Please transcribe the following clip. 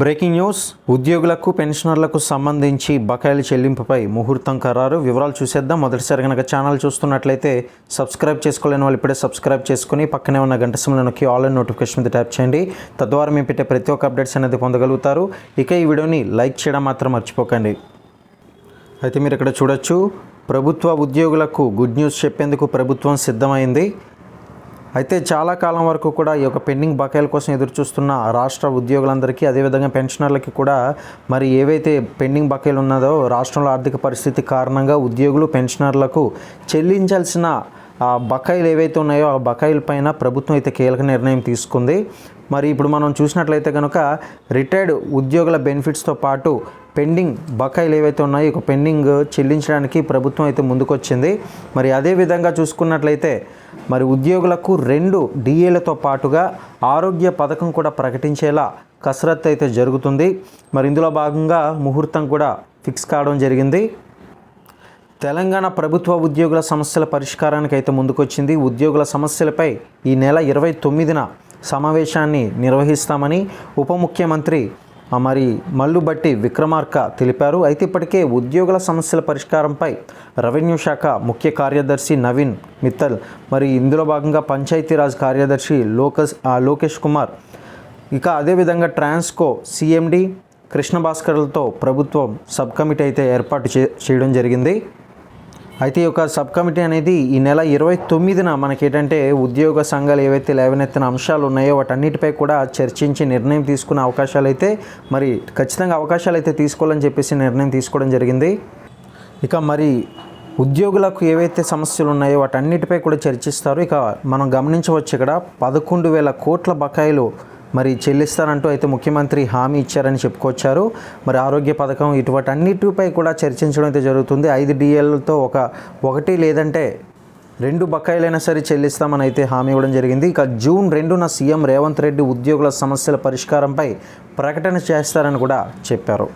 Breaking news. ఉద్యోగులకు పెన్షనర్లకు సంబంధించి బకాయిల చెల్లింపుపై ముహూర్తం ఖరారు. వివరాలు చూసేద్దాం. మొదటిసారి కనుక ఛానల్ చూస్తున్నట్లయితే సబ్స్క్రైబ్ చేసుకోలేని వాళ్ళు ఇప్పుడే సబ్స్క్రైబ్ చేసుకుని పక్కనే ఉన్న గంట సింబల్ నొక్కి ఆల్ నోటిఫికేషన్ మీద ట్యాప్ చేయండి. తద్వారా మేము పెట్టే ప్రతి ఒక్క అప్డేట్స్ అనేది పొందగలుగుతారు. ఇక ఈ వీడియోని లైక్ చేయడం మాత్రం మర్చిపోకండి. అయితే మీరు ఇక్కడ చూడొచ్చు. ప్రభుత్వ ఉద్యోగులకు గుడ్ న్యూస్ చెప్పేందుకు ప్రభుత్వం సిద్ధమైంది. అయితే చాలా కాలం వరకు కూడా ఈ యొక్క పెండింగ్ బకాయిల కోసం ఎదురు చూస్తున్న రాష్ట్ర ఉద్యోగులందరికీ అదేవిధంగా పెన్షనర్లకి కూడా మరి ఏవైతే పెండింగ్ బకాయిలు ఉన్నదో రాష్ట్రంలో ఆర్థిక పరిస్థితి కారణంగా ఉద్యోగులు పెన్షనర్లకు చెల్లించాల్సిన ఆ బకాయిలు ఏవైతే ఉన్నాయో ఆ బకాయిల పైన ప్రభుత్వం అయితే కీలక నిర్ణయం తీసుకుంది. మరి ఇప్పుడు మనం చూసినట్లయితే కనుక రిటైర్డ్ ఉద్యోగుల బెనిఫిట్స్తో పాటు పెండింగ్ బకాయిలు ఏవైతే ఉన్నాయో ఒక పెండింగ్ చెల్లించడానికి ప్రభుత్వం అయితే ముందుకొచ్చింది. మరి అదే విధంగా చూసుకున్నట్లయితే మరి ఉద్యోగులకు రెండు డిఏలతో పాటుగా ఆరోగ్య పథకం కూడా ప్రకటించేలా కసరత్తు అయితే జరుగుతుంది. మరి ఇందులో భాగంగా ముహూర్తం కూడా ఫిక్స్ కావడం జరిగింది. తెలంగాణ ప్రభుత్వ ఉద్యోగుల సమస్యల పరిష్కారానికి అయితే ముందుకొచ్చింది. ఉద్యోగుల సమస్యలపై ఈ నెల ఇరవై తొమ్మిదిన సమావేశాన్ని నిర్వహిస్తామని ఉప ముఖ్యమంత్రి మరి మల్లుబట్టి విక్రమార్క తెలిపారు. అయితే ఇప్పటికే ఉద్యోగుల సమస్యల పరిష్కారంపై రెవెన్యూ శాఖ ముఖ్య కార్యదర్శి నవీన్ మిత్తల్ మరి ఇందులో భాగంగా పంచాయతీరాజ్ కార్యదర్శి లోకస్ లోకేష్ కుమార్. ఇక అదేవిధంగా ట్రాన్స్కో సిఎండి కృష్ణ భాస్కర్లతో ప్రభుత్వం సబ్ కమిటీ అయితే ఏర్పాటు చే చేయడం జరిగింది. అయితే ఈ యొక్క సబ్ కమిటీ అనేది ఈ నెల ఇరవై తొమ్మిదిన మనకి ఏంటంటే ఉద్యోగ సంఘాలు ఏవైతే లేవనెత్తిన అంశాలు ఉన్నాయో వాటన్నిటిపై కూడా చర్చించి నిర్ణయం తీసుకునే అవకాశాలు అయితే మరి ఖచ్చితంగా అవకాశాలు అయితే తీసుకోవాలని చెప్పేసి నిర్ణయం తీసుకోవడం జరిగింది. ఇక మరి ఉద్యోగులకు ఏవైతే సమస్యలు ఉన్నాయో వాటన్నిటిపై కూడా చర్చిస్తారు. ఇక మనం గమనించవచ్చు ఇక్కడ పదకొండు వేల కోట్ల బకాయిలు మరి చెల్లిస్తానంటూ అయితే ముఖ్యమంత్రి హామీ ఇచ్చారని చెప్పుకొచ్చారు. మరి ఆరోగ్య పథకం ఇటువంటి అన్నిటిపై కూడా చర్చించడం అయితే జరుగుతుంది. ఐదు డిఎల్తో ఒక ఒకటి లేదంటే రెండు బకాయిలైనా సరే చెల్లిస్తామని అయితే హామీ ఇవ్వడం జరిగింది. ఇక జూన్ రెండున సీఎం రేవంత్ రెడ్డి ఉద్యోగుల సమస్యల పరిష్కారంపై ప్రకటన చేస్తారని కూడా చెప్పారు.